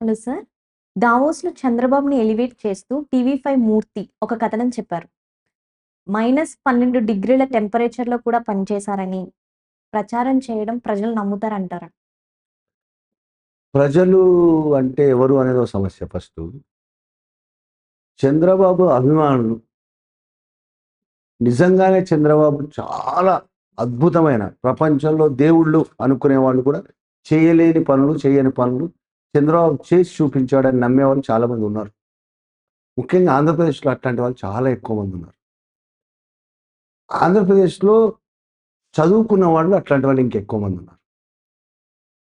Hello sir. దావోస్‌లో చంద్రబాబుని elevate చేస్తూ TV five మూర్తి ఒక కథనం చెప్పారు. -12 డిగ్రీల టెంపరేచర్‌లో కూడా పనిచేశారని ప్రచారం చేయడం ప్రజలు నమ్ముతారంటారా? ప్రజలు అంటే ఎవరు అనేది ఒక సమస్య ఫస్ట్ చంద్రబాబు అభిమానులు నిజంగానే చంద్రబాబు చాలా అద్భుతమైన ప్రపంచంలో దేవుళ్ళు అనుకునే వాళ్ళు కూడా చేయలేని పనులు, చేయని పనులు చంద్రబాబు చేసి చూపించాడని నమ్మేవాళ్ళు చాలామంది ఉన్నారు. ముఖ్యంగా ఆంధ్రప్రదేశ్‌లో అట్లాంటి వాళ్ళు చాలా ఎక్కువ మంది ఉన్నారు. ఆంధ్రప్రదేశ్‌లో చదువుకున్న వాళ్ళు అట్లాంటి వాళ్ళు ఇంకెక్కువ మంది ఉన్నారు.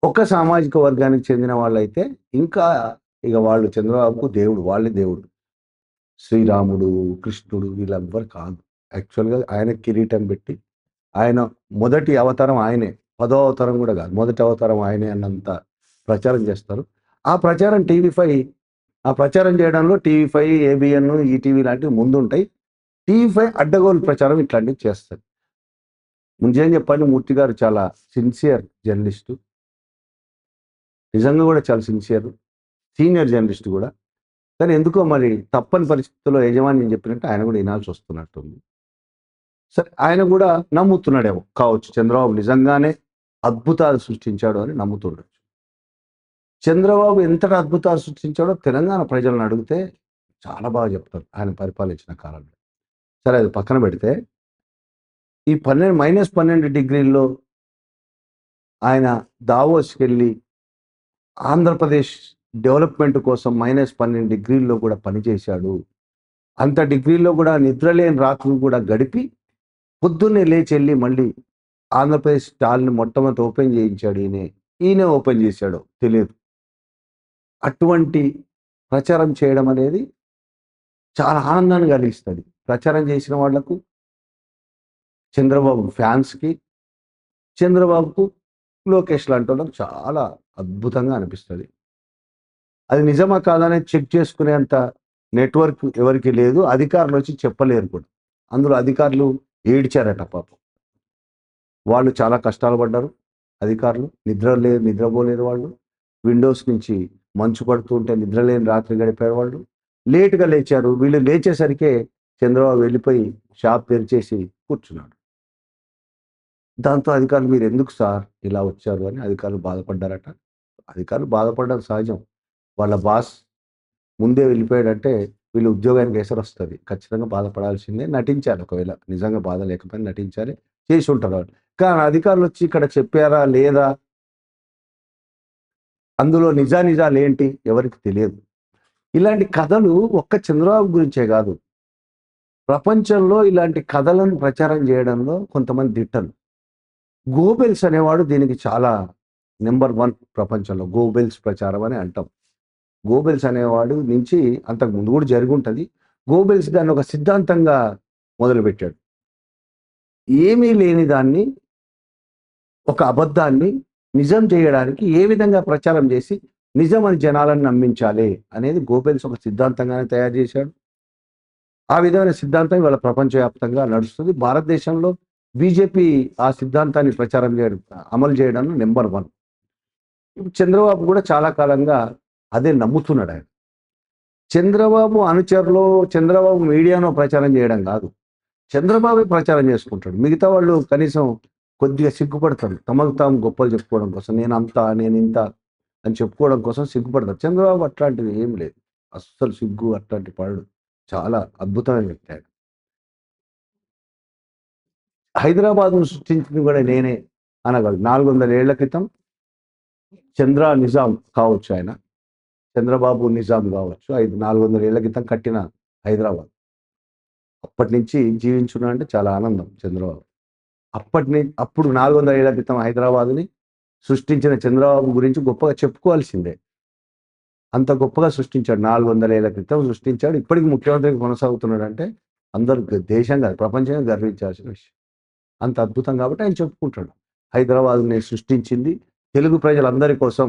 ఒక సామాజిక వర్గానికి చెందిన వాళ్ళైతే ఇంకా ఇక వాళ్ళు చంద్రబాబుకు దేవుడు. వాళ్ళే దేవుడు. శ్రీరాముడు, కృష్ణుడు వీళ్ళెవ్వరు కాదు. యాక్చువల్‌గా ఆయన కిరీటం పెట్టి ఆయన మొదటి అవతారం ఆయనే. పదో అవతారం కూడా కాదు. మొదటి అవతారం ఆయనే అన్నంత ప్రచారం చేస్తారు. ఆ ప్రచారం టీవీ5 ఆ ప్రచారం చేయడంలో టీవీ5, ఏబీఎన్, ఈటీవీ లాంటివి ముందుంటాయి. టీవీ5 అడ్డగోలు ప్రచారం ఇట్లాంటివి చేస్తారు ముందేం చెప్పాలి మూర్తి గారు చాలా సిన్సియర్ జర్నలిస్టు. నిజంగా కూడా చాలా సిన్సియర్. సీనియర్ జర్నలిస్ట్ కూడా. కానీ ఎందుకో మరి తప్పని పరిస్థితుల్లో యజమాని చెప్పినట్టు ఆయన కూడా వినాల్సి వస్తున్నట్టుంది. సరే ఆయన కూడా నమ్ముతున్నాడేమో కావచ్చు. చంద్రబాబు నిజంగానే అద్భుతాలు సృష్టించాడు అని నమ్ముతుండొచ్చు. చంద్రబాబు ఎంతటి అద్భుతాలు సృష్టించాడో తెలంగాణ ప్రజలను అడిగితే చాలా బాగా చెప్తారు. ఆయన పరిపాలించిన కాలంలో. సరే అది పక్కన పెడితే ఈ 12 -12 డిగ్రీల్లో ఆయన దావోస్‌కెళ్ళి ఆంధ్రప్రదేశ్ డెవలప్‌మెంట్ కోసం -12 డిగ్రీల్లో కూడా పనిచేశాడు. అంత డిగ్రీల్లో కూడా నిద్రలేని రాత్రులు కూడా గడిపి పొద్దున్నే లేచెళ్ళి మళ్ళీ ఆంధ్రప్రదేశ్ స్టాల్‌ని మొట్టమొదటి ఓపెన్ చేయించాడు ఈయనే. ఈయనే ఓపెన్ చేశాడో తెలియదు. అటువంటి ప్రచారం చేయడం అనేది చాలా ఆనందాన్ని కలిగిస్తుంది ప్రచారం చేసిన వాళ్ళకు చంద్రబాబు ఫ్యాన్స్‌కి, చంద్రబాబుకు లోకేష్ లాంటి వాళ్ళకు చాలా అద్భుతంగా అనిపిస్తుంది అది నిజమా కాదనే చెక్ చేసుకునేంత నెట్‌వర్క్ ఎవరికీ లేదు. అధికారులు వచ్చి చెప్పలేరు కూడా. అందులో అధికారులు ఏడ్చారట పాపం. వాళ్ళు చాలా కష్టాలు పడ్డారు. అధికారులు నిద్ర లేదు నిద్రపోలేదు వాళ్ళు. విండోస్ నుంచి మంచు పడుతూ ఉంటే నిద్రలేని రాత్రి గడిపారు వాళ్ళు. లేటుగా లేచారు. వీళ్ళు లేచేసరికే చంద్రబాబు వెళ్ళిపోయి షాప్ తెరిచేసి కూర్చున్నాడు. దాంతో అధికారులు మీరు ఎందుకు సార్ ఇలా వచ్చారు అని అధికారులు బాధపడ్డారట. అధికారులు బాధపడడం సహజం. వాళ్ళ బాస్ ముందే వెళ్ళిపోయాడంటే వీళ్ళు ఉద్యోగానికి ఎసరొస్తది. ఖచ్చితంగా బాధపడాల్సిందే. నటించాలి ఒకవేళ నిజంగా బాధ లేకపోయినా నటించాలి. చేసి ఉంటారు వాళ్ళు. కానీ అధికారులు వచ్చి ఇక్కడ చెప్పారా లేదా? అందులో నిజానిజాలేంటి ఎవరికి తెలియదు. ఇలాంటి కథలు ఒక్క చంద్రబాబు గురించే కాదు. ప్రపంచంలో ఇలాంటి కథలను ప్రచారం చేయడంలో కొంతమంది దిట్టలు. గోబెల్స్ అనేవాడు దీనికి చాలా నెంబర్ వన్ ప్రపంచంలో. గోబెల్స్ ప్రచారం అని అంటాం. గోబెల్స్ అనేవాడు నుంచి అంతకు ముందు కూడా జరిగుంటది. గోబెల్స్ దాన్ని ఒక సిద్ధాంతంగా మొదలుపెట్టాడు. ఏమీ లేని దాన్ని ఒక అబద్ధాన్ని నిజం చేయడానికి ఏ విధంగా ప్రచారం చేసి నిజం అని జనాలను నమ్మించాలి అనేది గోబెల్స్ ఒక సిద్ధాంతంగానే తయారు చేశాడు. ఆ విధమైన సిద్ధాంతం ఇవాళ ప్రపంచవ్యాప్తంగా నడుస్తుంది. భారతదేశంలో బీజేపీ ఆ సిద్ధాంతాన్ని ప్రచారం చేయడం అమలు చేయడం నెంబర్ వన్ ఇప్పుడు చంద్రబాబు కూడా చాలా కాలంగా అదే నమ్ముతున్నాడు ఆయన. చంద్రబాబు అనుచరులు చంద్రబాబు మీడియాలో ప్రచారం చేయడం కాదు. చంద్రబాబు ప్రచారం చేసుకుంటాడు. మిగతా వాళ్ళు కనీసం కొద్దిగా సిగ్గుపడతారు. తమకు తాము గొప్పలు చెప్పుకోవడం కోసం నేను అంత నేను ఇంత అని చెప్పుకోవడం కోసం సిగ్గుపడతారు. చంద్రబాబు అట్లాంటిది ఏం లేదు. అస్సలు సిగ్గు అట్లాంటి పడడు. చాలా అద్భుతమైన వ్యక్తి ఆయన. హైదరాబాద్‌ను సృష్టించింది కూడా నేనే అనగలడు. 400 ఏళ్ళ క్రితం చంద్ర నిజాం కావచ్చు ఆయన. చంద్రబాబు నిజాం కావచ్చు. ఐదు 400 ఏళ్ళ క్రితం కట్టిన హైదరాబాద్. అప్పటి నుంచి జీవించున్నా అంటే చాలా ఆనందం చంద్రబాబు. అప్పటిని అప్పుడు 400 ఏళ్ళ క్రితం హైదరాబాద్‌ని సృష్టించిన చంద్రబాబు గురించి గొప్పగా చెప్పుకోవాల్సిందే. అంత గొప్పగా సృష్టించాడు. 400 ఏళ్ళ క్రితం సృష్టించాడు. ఇప్పటికి కొనసాగుతున్నాడు అంటే అందరూ దేశం కాదు ప్రపంచంగా గర్వించాల్సిన విషయం. అంత అద్భుతం కాబట్టి ఆయన చెప్పుకుంటాడు. హైదరాబాద్‌ని సృష్టించింది తెలుగు ప్రజలందరి కోసం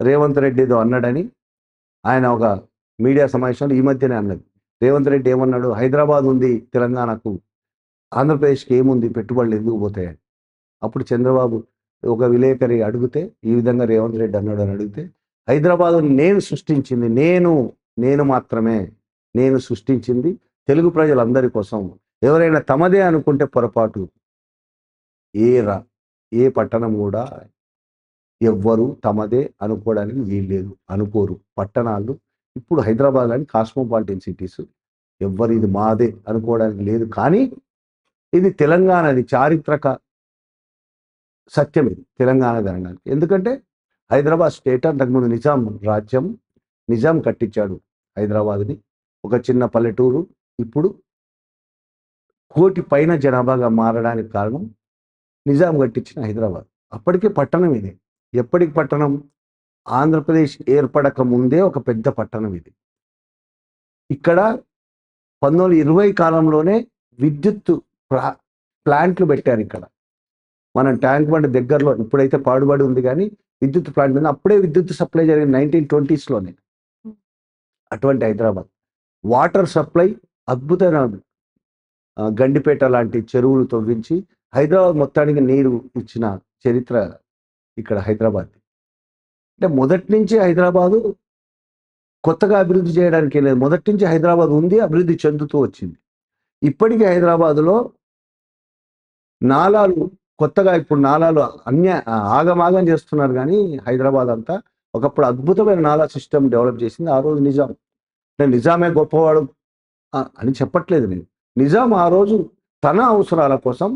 రేవంత్ రెడ్డి ఏదో అన్నాడని ఆయన ఒక మీడియా సమావేశంలో ఈ మధ్యనే అన్నది. రేవంత్ రెడ్డి ఏమన్నాడు? హైదరాబాద్ ఉంది తెలంగాణకు. ఆంధ్రప్రదేశ్‌కి ఏముంది? పెట్టుబడులు ఎందుకు పోతాయని. అప్పుడు చంద్రబాబు ఒక విలేకరి అడిగితే ఈ విధంగా రేవంత్ రెడ్డి అన్నాడు అని అడిగితే హైదరాబాద్ నేను సృష్టించింది నేను నేను మాత్రమే నేను సృష్టించింది తెలుగు ప్రజలందరి కోసం. ఎవరైనా తమదే అనుకుంటే పొరపాటు. ఏ రా ఏ పట్టణం కూడా ఎవ్వరు తమదే అనుకోవడానికి వీల్లేదు అనుకోరు. పట్టణాలు ఇప్పుడు హైదరాబాద్ అని కాస్మోపాలిటన్ సిటీస్. ఎవ్వరు ఇది మాదే అనుకోవడానికి లేదు. కానీ ఇది తెలంగాణది చారిత్రక సత్యం ఇది తెలంగాణ తెలంగాణకి ఎందుకంటే హైదరాబాద్ స్టేట్ అంతకుముందు నిజాం రాజ్యం నిజాం కట్టించాడు హైదరాబాద్ని. ఒక చిన్న పల్లెటూరు ఇప్పుడు కోటి పైన జనాభాగా మారడానికి కారణం నిజాం కట్టించిన హైదరాబాద్. అప్పటికే పట్టణం ఇది. ఎప్పటికి పట్టణం? ఆంధ్రప్రదేశ్ ఏర్పడక ముందే ఒక పెద్ద పట్టణం ఇది. ఇక్కడ పంతొమ్మిది ఇరవై కాలంలోనే విద్యుత్ ప్లాంట్లు పెట్టారు ఇక్కడ. మనం ట్యాంక్ బండ్ దగ్గరలో ఇప్పుడైతే పాడుబడి ఉంది కానీ విద్యుత్ ప్లాంట్ మీద అప్పుడే విద్యుత్ సప్లై జరిగింది నైన్టీన్ ట్వంటీస్లోనే. అటువంటి హైదరాబాద్. వాటర్ సప్లై అద్భుతమైన గండిపేట లాంటి చెరువులు తవ్వించి హైదరాబాద్ మొత్తానికి నీరు ఇచ్చిన చరిత్ర ఇక్కడ హైదరాబాద్ అంటే మొదటి నుంచి హైదరాబాదు కొత్తగా అభివృద్ధి చేయడానికి లేదు. మొదటి నుంచి హైదరాబాద్ ఉంది అభివృద్ధి చెందుతూ వచ్చింది. ఇప్పటికీ హైదరాబాదులో నాలాలు కొత్తగా ఇప్పుడు నాలాలు అన్య ఆగమాగం చేస్తున్నారు కానీ హైదరాబాద్ అంతా ఒకప్పుడు అద్భుతమైన నాలా సిస్టమ్ డెవలప్ చేసింది ఆ రోజు నిజాం. నేను నిజామే గొప్పవాడు అని చెప్పట్లేదు నేను. నిజాం ఆ రోజు తన అవసరాల కోసం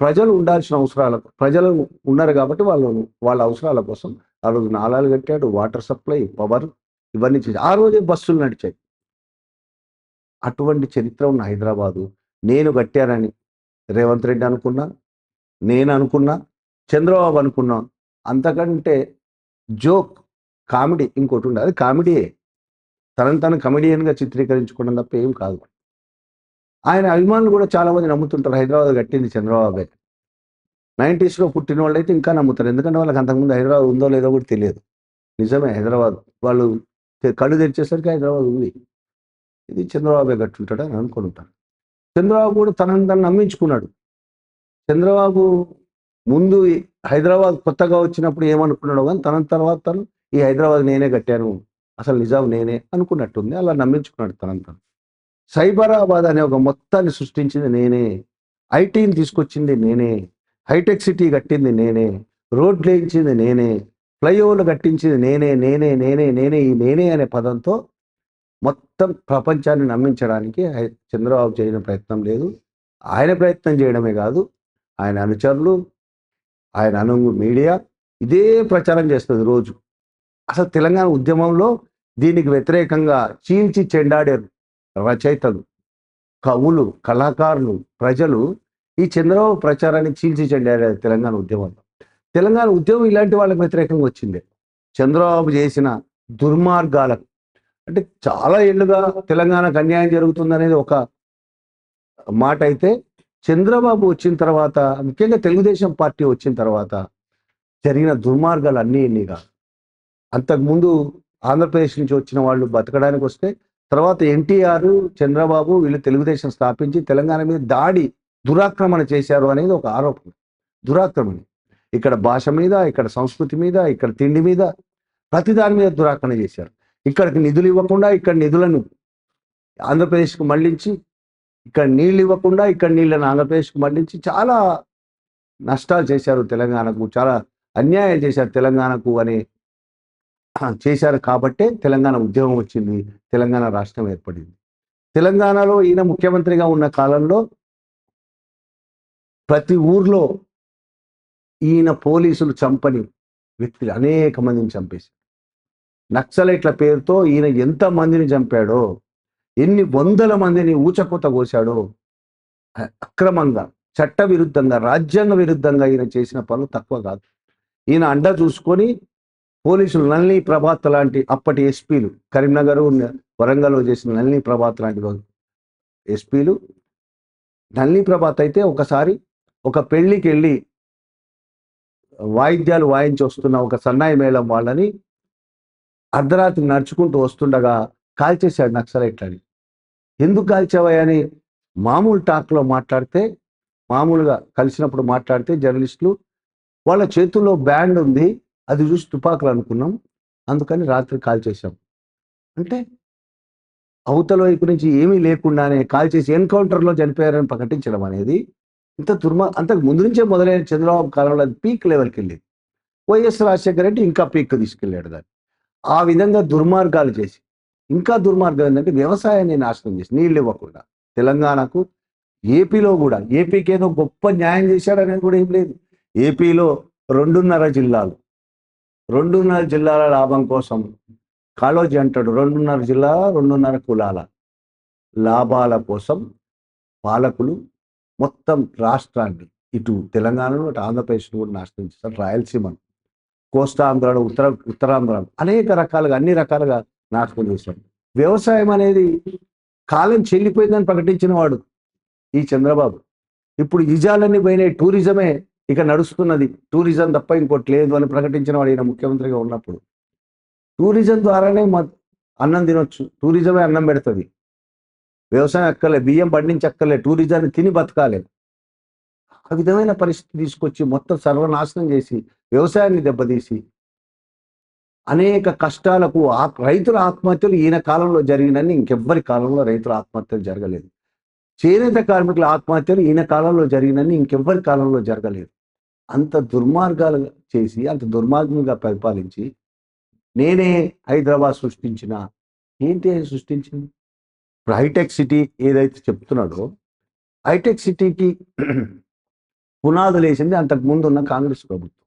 ప్రజలు ఉండాల్సిన అవసరాల ప్రజలు ఉన్నారు కాబట్టి వాళ్ళు వాళ్ళ అవసరాల కోసం ఆ రోజు నాలాలు కట్టాడు వాటర్ సప్లై పవర్ ఇవన్నీ చేసి ఆ రోజే బస్సులు నడిచాయి. అటువంటి చరిత్ర ఉన్న హైదరాబాదు నేను కట్టానని రేవంత్ రెడ్డి అనుకున్నా నేను అనుకున్నా చంద్రబాబు అనుకున్నా అంతకంటే జోక్ కామెడీ ఇంకోటి ఉండే అది కామెడీయే. తనను తను కమెడియన్గా చిత్రీకరించుకోవడం తప్ప ఏం కాదు. ఆయన అభిమానులు కూడా చాలా మంది నమ్ముతుంటారు హైదరాబాద్ కట్టింది చంద్రబాబే. నైంటీస్లో పుట్టిన వాళ్ళు అయితే ఇంకా నమ్ముతారు. ఎందుకంటే వాళ్ళకి అంతకుముందు హైదరాబాద్ ఉందో లేదో కూడా తెలియదు. నిజమే హైదరాబాద్ వాళ్ళు కళ్ళు తెరిచేసరికి హైదరాబాద్ ఉంది. ఇది చంద్రబాబే కట్టుంటాడు అని అనుకుని ఉంటారు చంద్రబాబు కూడా తనని తను నమ్మించుకున్నాడు. చంద్రబాబు ముందు హైదరాబాద్ కొత్తగా వచ్చినప్పుడు ఏమనుకున్నాడో కానీ తన తర్వాత తను ఈ హైదరాబాద్ నేనే కట్టాను అసలు నిజాం నేనే అనుకున్నట్టుంది. అలా నమ్మించుకున్నాడు తనంతను తను. సైబరాబాద్ అనే ఒక మొత్తాన్ని సృష్టించింది నేనే. ఐటీని తీసుకొచ్చింది నేనే. హైటెక్ సిటీ కట్టింది నేనే. రోడ్లు వేయించింది నేనే. ఫ్లైఓవర్లు కట్టించింది నేనే నేనే నేనే నేనే ఈ నేనే అనే పదంతో మొత్తం ప్రపంచాన్ని నమ్మించడానికి చంద్రబాబు చేయడం ప్రయత్నం లేదు. ఆయన ప్రయత్నం చేయడమే కాదు ఆయన అనుచరులు ఆయన అను మీడియా ఇదే ప్రచారం చేస్తుంది రోజు. అసలు తెలంగాణ ఉద్యమంలో దీనికి వ్యతిరేకంగా చీల్చి చెండాడారు రచయితలు కవులు కళాకారులు ప్రజలు ఈ చంద్రబాబు ప్రచారాన్ని చీల్చి చెండాడారు తెలంగాణ ఉద్యమంలో. తెలంగాణ ఉద్యమం ఇలాంటి వాళ్ళకి వ్యతిరేకంగా వచ్చింది. చంద్రబాబు చేసిన దుర్మార్గాలకు అంటే చాలా ఏళ్ళుగా తెలంగాణకు అన్యాయం జరుగుతుందనేది ఒక మాట అయితే చంద్రబాబు వచ్చిన తర్వాత ముఖ్యంగా తెలుగుదేశం పార్టీ వచ్చిన తర్వాత జరిగిన దుర్మార్గాలు అన్నీ ఎన్నిగా. అంతకుముందు ఆంధ్రప్రదేశ్ నుంచి వచ్చిన వాళ్ళు బతకడానికి వస్తే తర్వాత ఎన్టీఆర్ చంద్రబాబు వీళ్ళు తెలుగుదేశం స్థాపించి తెలంగాణ మీద దాడి దురాక్రమణ చేశారు అనేది ఒక ఆరోపణ. దురాక్రమణ. ఇక్కడ భాష మీద ఇక్కడ సంస్కృతి మీద ఇక్కడ తిండి మీద ప్రతి దాని మీద దురాక్రమణ చేశారు. ఇక్కడికి నిధులు ఇవ్వకుండా ఇక్కడ నిధులను ఆంధ్రప్రదేశ్కు మళ్ళించి ఇక్కడ నీళ్ళు ఇవ్వకుండా ఇక్కడ నీళ్ళని ఆంధ్రప్రదేశ్కు మళ్ళించి చాలా నష్టాలు చేశారు తెలంగాణకు చాలా అన్యాయం చేశారు తెలంగాణకు అని చేశారు కాబట్టే తెలంగాణ ఉద్యమం వచ్చింది తెలంగాణ రాష్ట్రం ఏర్పడింది. తెలంగాణలో ఈయన ముఖ్యమంత్రిగా ఉన్న కాలంలో ప్రతి ఊర్లో ఈయన పోలీసులు చంపని వ్యక్తులు అనేక మందిని చంపేశారు. నక్సలైట్ల పేరుతో ఈయన ఎంత మందిని చంపాడో ఎన్ని వందల మందిని ఊచకోత కోశాడో అక్రమంగా చట్ట విరుద్ధంగా రాజ్యాంగ విరుద్ధంగా ఈయన చేసిన పనులు తక్కువ కాదు. ఈయన అండ చూసుకొని పోలీసులు నల్ని ప్రభాత్ లాంటి అప్పటి ఎస్పీలు కరీంనగర్ వరంగల్లో చేసిన నల్ని ప్రభాత్ లాంటి ఎస్పీలు నల్ని ప్రభాత్ అయితే ఒకసారి ఒక పెళ్ళికి వెళ్ళి వాయిద్యాలు వాయించి వస్తున్న ఒక సన్నాయి మేళం వాళ్ళని అర్ధరాత్రి నడుచుకుంటూ వస్తుండగా కాల్చేశాడు నక్సలైట్లని ఎందుకు కాల్చావని మామూలు టాక్లో మాట్లాడితే మామూలుగా కలిసినప్పుడు మాట్లాడితే జర్నలిస్టులు వాళ్ళ చేతుల్లో బ్యాండ్ ఉంది అది చూసి తుపాకులు అనుకున్నాం అందుకని రాత్రి కాల్ చేశాం అంటే అవతల వైపు నుంచి ఏమీ లేకుండానే కాల్ చేసి ఎన్కౌంటర్లో చనిపోయారని ప్రకటించడం అనేది ఇంత దుర్మా అంతకు ముందు నుంచే మొదలైన చంద్రబాబు కాలంలో అది పీక్ లెవెల్కి వెళ్ళింది వైఎస్ రాజశేఖర రెడ్డి ఇంకా పీక్ తీసుకెళ్ళాడు దాన్ని. ఆ విధంగా దుర్మార్గాలు చేసి ఇంకా దుర్మార్గం ఏంటంటే వ్యవసాయాన్ని నాశనం చేసి నీళ్ళు ఇవ్వకుండా. తెలంగాణకు ఏపీలో కూడా ఏపీకి ఏదో గొప్ప న్యాయం చేశాడనేది కూడా ఏం లేదు. ఏపీలో రెండున్నర జిల్లాలు. రెండున్నర జిల్లాల లాభం కోసం కాళోజీ అంటాడు రెండున్నర జిల్లాల రెండున్నర కులాల లాభాల కోసం పాలకులు మొత్తం రాష్ట్రాన్ని ఇటు తెలంగాణను అటు ఆంధ్రప్రదేశ్ను కూడా నాశనం చేస్తారు రాయలసీమను. కోస్తాంధ్రను ఉత్తర ఉత్తరాంధ్రను అనేక రకాలుగా అన్ని రకాలుగా నాశనం చేశాడు. వ్యవసాయం అనేది కాలం చెల్లిపోయిందని ప్రకటించిన వాడు ఈ చంద్రబాబు. ఇప్పుడు ఇజాలన్నీ పోయినాయి టూరిజమే ఇక నడుస్తున్నది. టూరిజం తప్ప ఇంకోటి లేదు అని ప్రకటించిన వాడు ఈయన ముఖ్యమంత్రిగా ఉన్నప్పుడు. టూరిజం ద్వారానే అన్నం తినొచ్చు. టూరిజమే అన్నం పెడుతుంది. వ్యవసాయం అక్కర్లే బియ్యం పండించక్కర్లే టూరిజాన్ని తిని బతకాలి. ఆ విధమైన పరిస్థితి తీసుకొచ్చి మొత్తం సర్వనాశనం చేసి వ్యవసాయాన్ని దెబ్బతీసి అనేక కష్టాలకు ఆ రైతుల ఆత్మహత్యలు ఈయన కాలంలో జరిగినని ఇంకెవ్వరి కాలంలో రైతుల ఆత్మహత్యలు జరగలేదు. చేనేత కార్మికుల ఆత్మహత్యలు ఈయన కాలంలో జరిగినని ఇంకెవ్వరి కాలంలో జరగలేదు. అంత దుర్మార్గాలు చేసి అంత దుర్మార్గంగా పరిపాలించి నేనే హైదరాబాద్ సృష్టించిన. ఏంటి ఆయన సృష్టించింది? ఇప్పుడు హైటెక్ సిటీ ఏదైతే చెప్తున్నాడో హైటెక్ సిటీకి పునాదులు వేసింది అంతకు ముందు ఉన్న కాంగ్రెస్ ప్రభుత్వం.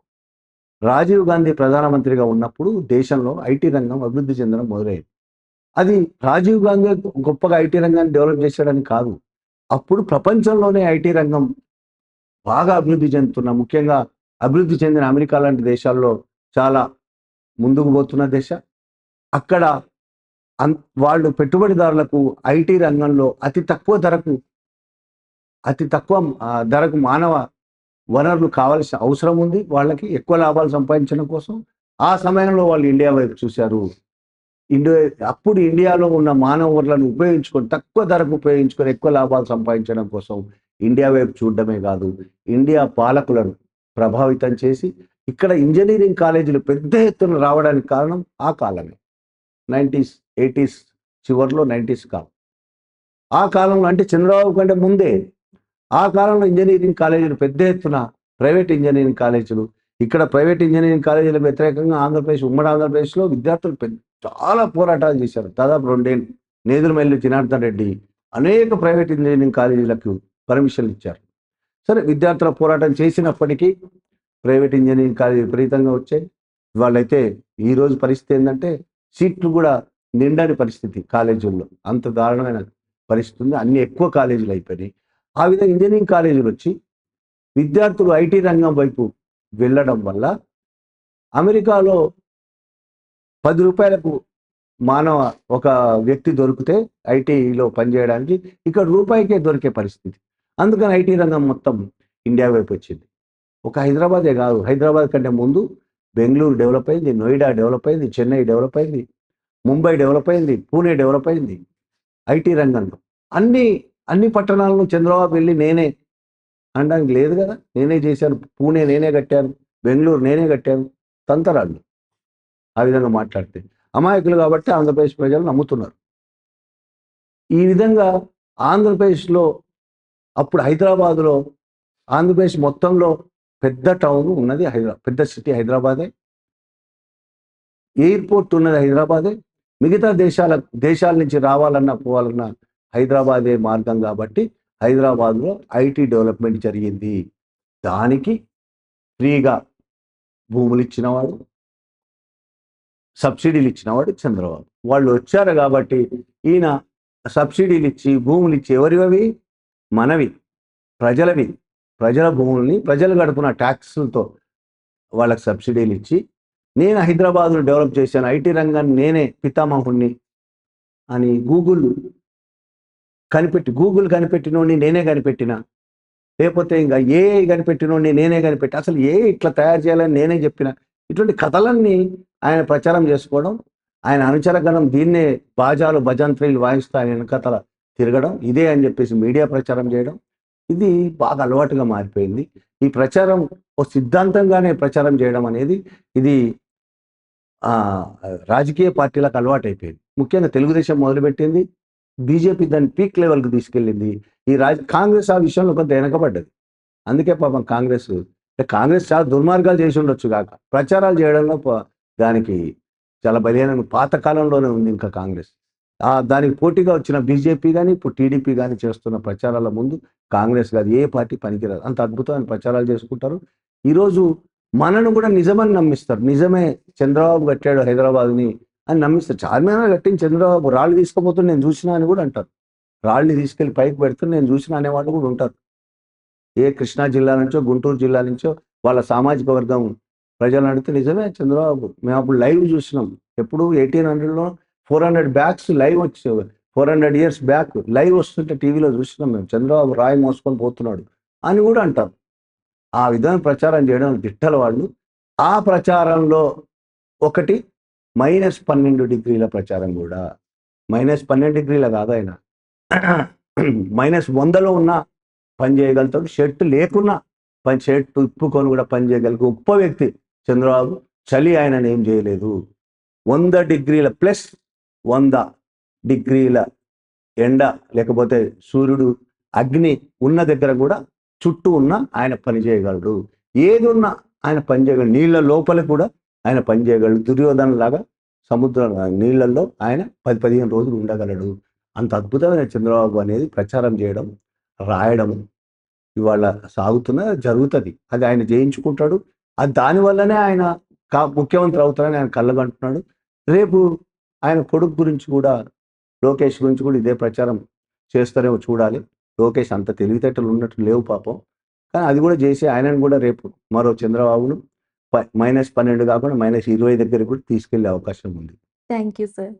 రాజీవ్ గాంధీ ప్రధానమంత్రిగా ఉన్నప్పుడు దేశంలో ఐటీ రంగం అభివృద్ధి చెందడం మొదలైంది. అది రాజీవ్ గాంధీ గొప్పగా ఐటీ రంగాన్ని డెవలప్ చేశాడని కాదు. అప్పుడు ప్రపంచంలోనే ఐటీ రంగం బాగా అభివృద్ధి చెందుతున్న ముఖ్యంగా అభివృద్ధి చెందిన అమెరికా లాంటి దేశాల్లో చాలా ముందుకు పోతున్న దేశ. అక్కడ అన్ వాళ్ళు పెట్టుబడిదారులకు ఐటీ రంగంలో అతి తక్కువ ధరకు అతి తక్కువ ధరకు మానవ వనరులు కావాల్సిన అవసరం ఉంది. వాళ్ళకి ఎక్కువ లాభాలు సంపాదించడం కోసం ఆ సమయంలో వాళ్ళు ఇండియా వైపు చూశారు. ఇండియా అప్పుడు ఇండియాలో ఉన్న మానవ వనరులను ఉపయోగించుకొని తక్కువ ధరకు ఉపయోగించుకొని ఎక్కువ లాభాలు సంపాదించడం కోసం ఇండియా వైపు చూడడమే కాదు ఇండియా పాలకులను ప్రభావితం చేసి ఇక్కడ ఇంజనీరింగ్ కాలేజీలు పెద్ద ఎత్తున రావడానికి కారణం ఆ కాలమే. నైంటీస్ ఎయిటీస్ చివరిలో నైంటీస్ కాలం. ఆ కాలంలో అంటే చంద్రబాబు కంటే ముందే ఆ కాలంలో ఇంజనీరింగ్ కాలేజీలు పెద్ద ఎత్తున ప్రైవేట్ ఇంజనీరింగ్ కాలేజీలు. ఇక్కడ ప్రైవేట్ ఇంజనీరింగ్ కాలేజీలకు వ్యతిరేకంగా ఆంధ్రప్రదేశ్ ఉమ్మడి ఆంధ్రప్రదేశ్లో విద్యార్థులు పెద్ద చాలా పోరాటాలు చేశారు. దాదాపు రెండేళ్ళు నేదురుమెల్లి జనార్దన్ రెడ్డి అనేక ప్రైవేట్ ఇంజనీరింగ్ కాలేజీలకు పర్మిషన్లు ఇచ్చారు. సరే విద్యార్థుల పోరాటం చేసినప్పటికీ ప్రైవేట్ ఇంజనీరింగ్ కాలేజీ విపరీతంగా వచ్చాయి. వాళ్ళైతే ఈ రోజు పరిస్థితి ఏంటంటే సీట్లు కూడా నిండని పరిస్థితి కాలేజీల్లో. అంత దారుణమైన పరిస్థితి ఉంది. అన్ని ఎక్కువ కాలేజీలు అయిపోయినాయి. ఆ విధంగా ఇంజనీరింగ్ కాలేజీలు వచ్చి విద్యార్థులు ఐటీ రంగం వైపు వెళ్ళడం వల్ల అమెరికాలో పది రూపాయలకు మానవ ఒక వ్యక్తి దొరికితే ఐటీలో పనిచేయడానికి ఇక్కడ రూపాయికే దొరికే పరిస్థితి. అందుకని ఐటీ రంగం మొత్తం ఇండియా వైపు వచ్చింది. ఒక హైదరాబాదే కాదు. హైదరాబాద్ కంటే ముందు బెంగళూరు డెవలప్ అయింది నోయిడా డెవలప్ అయింది చెన్నై డెవలప్ అయింది ముంబై డెవలప్ అయింది పూణే డెవలప్ అయింది ఐటీ రంగంలో. అన్ని అన్ని పట్టణాలను చంద్రబాబు వెళ్ళి నేనే అనడానికి లేదు కదా. నేనే చేశాను. పూణే నేనే కట్టాను. బెంగళూరు నేనే కట్టాను. తంతరాళ్ళు ఆ విధంగా మాట్లాడితే. అమాయకులు కాబట్టి ఆంధ్రప్రదేశ్ ప్రజలు నమ్ముతున్నారు. ఈ విధంగా ఆంధ్రప్రదేశ్లో అప్పుడు హైదరాబాదులో ఆంధ్రప్రదేశ్ మొత్తంలో పెద్ద టౌన్ ఉన్నది హైదరాబాద్ పెద్ద సిటీ హైదరాబాదే. ఎయిర్పోర్ట్ ఉన్నది హైదరాబాదే. మిగతా దేశాల దేశాల నుంచి రావాలన్నా పోవాలన్నా హైదరాబాదే మార్గం కాబట్టి హైదరాబాద్లో ఐటీ డెవలప్మెంట్ జరిగింది. దానికి ఫ్రీగా భూములు ఇచ్చినవాడు సబ్సిడీలు ఇచ్చినవాడు చంద్రబాబు. వాళ్ళు వచ్చారు కాబట్టి ఈయన సబ్సిడీలు ఇచ్చి భూములు ఇచ్చి ఎవరివి? మనవి ప్రజలవి. ప్రజల భూముల్ని ప్రజలు గడుపున ట్యాక్సులతో వాళ్ళకి సబ్సిడీలు ఇచ్చి నేను హైదరాబాద్ను డెవలప్ చేశాను ఐటీ రంగాన్ని నేనే పితామహుణ్ణి అని గూగుల్ కనిపెట్టి గూగుల్ కనిపెట్టినోడిని నేనే కనిపెట్టిన? లేకపోతే ఇంకా ఏ కనిపెట్టినోడిని నేనే కనిపెట్టి అసలు ఏ ఇట్లా తయారు చేయాలని నేనే చెప్పిన? ఇటువంటి కథలన్నీ ఆయన ప్రచారం చేసుకోవడం ఆయన అనుచరగణం దీన్నే బాజాలు భజంత్రీలు వాయిస్తూ ఆయన వెనకతల తిరగడం ఇదే అని చెప్పేసి మీడియా ప్రచారం చేయడం ఇది బాగా అలవాటుగా మారిపోయింది. ఈ ప్రచారం ఓ సిద్ధాంతంగానే ప్రచారం చేయడం అనేది ఇది రాజకీయ పార్టీలకు అలవాటు అయిపోయింది ముఖ్యంగా తెలుగుదేశం మొదలుపెట్టింది బీజేపీ దాన్ని పీక్ లెవెల్కి తీసుకెళ్ళింది. ఈ రాజ కాంగ్రెస్ ఆ విషయంలో కొంత వెనకబడ్డది. అందుకే పాపం కాంగ్రెస్ కాంగ్రెస్ చాలా దుర్మార్గాలు చేసి ఉండొచ్చు కాక ప్రచారాలు చేయడంలో దానికి చాలా బలహీన పాత కాలంలోనే ఉంది ఇంకా కాంగ్రెస్. దానికి పోటీగా వచ్చిన బీజేపీ కానీ ఇప్పుడు టీడీపీ కానీ చేస్తున్న ప్రచారాల ముందు కాంగ్రెస్ కాదు ఏ పార్టీ పనికిరాదు. అంత అద్భుతమైన ప్రచారాలు చేసుకుంటారు. ఈరోజు మనను కూడా నిజమని నమ్మిస్తారు. నిజమే చంద్రబాబు కట్టాడు హైదరాబాద్ని అని నమ్మిస్తారు చార్మినార్ కట్టింది చంద్రబాబు. రాళ్ళు తీసుకుపోతుంటే నేను చూసినా అని కూడా అంటారు. రాళ్ళు తీసుకెళ్ళి పైకి పెడుతుంటే నేను చూసిన అనేవాళ్ళు కూడా ఉంటారు. ఏ కృష్ణా జిల్లా నుంచో గుంటూరు జిల్లా నుంచో వాళ్ళ సామాజిక వర్గం ప్రజలు అడిగితే నిజమే చంద్రబాబు. మేము అప్పుడు లైవ్ చూసినాం. ఎప్పుడు ఎయిటీన్ హండ్రెడ్లో ఫోర్ హండ్రెడ్ బ్యాగ్స్ లైవ్ వచ్చే four hundred years back live వస్తుంటే టీవీలో చూసినాం మేము. చంద్రబాబు రాయి మోసుకొని పోతున్నాడు అని కూడా అంటారు. ఆ విధంగా ప్రచారం చేయడం దిట్టల వాళ్ళు. ఆ ప్రచారంలో ఒకటి మైనస్ పన్నెండు డిగ్రీల ప్రచారం కూడా. మైనస్ పన్నెండు డిగ్రీల కాదు ఆయన. మైనస్ వందలో ఉన్న పని చేయగలుగుతాడు. షర్ట్ లేకున్నా పని షర్ట్ ఇప్పుకొని కూడా పని చేయగలిగే గొప్ప వ్యక్తి చంద్రబాబు. చలి ఆయనని ఏం చేయలేదు. వంద డిగ్రీల ప్లస్ వంద డిగ్రీల ఎండ లేకపోతే సూర్యుడు అగ్ని ఉన్న దగ్గర కూడా చుట్టూ ఉన్న ఆయన పని చేయగలడు. ఏది ఉన్నా ఆయన పని చేయగలడు. నీళ్ళ లోపల కూడా ఆయన పని చేయగలడు. దుర్యోధన లాగా సముద్రం నీళ్ళల్లో ఆయన పది పదిహేను రోజులు ఉండగలడు. అంత అద్భుతమైన చంద్రబాబు అనేది ప్రచారం చేయడం రాయడం ఇవాళ సాగుతున్న జరుగుతుంది. అది ఆయన జయించుకుంటాడు. అది దానివల్లనే ఆయన కా ముఖ్యమంత్రి అవుతారని ఆయన కళ్ళగంటున్నాడు రేపు ఆయన కొడుకు గురించి కూడా లోకేష్ గురించి కూడా ఇదే ప్రచారం చేస్తారేమో చూడాలి. లోకేష్ అంత తెలివితేటలు ఉన్నట్టు లేవు పాపం. కానీ అది కూడా చేసి ఆయనను కూడా రేపు మరో చంద్రబాబును మైనస్ పన్నెండు కాకుండా మైనస్ ఇరవై దగ్గర కూడా తీసుకెళ్ళే అవకాశం ఉంది. Thank you sir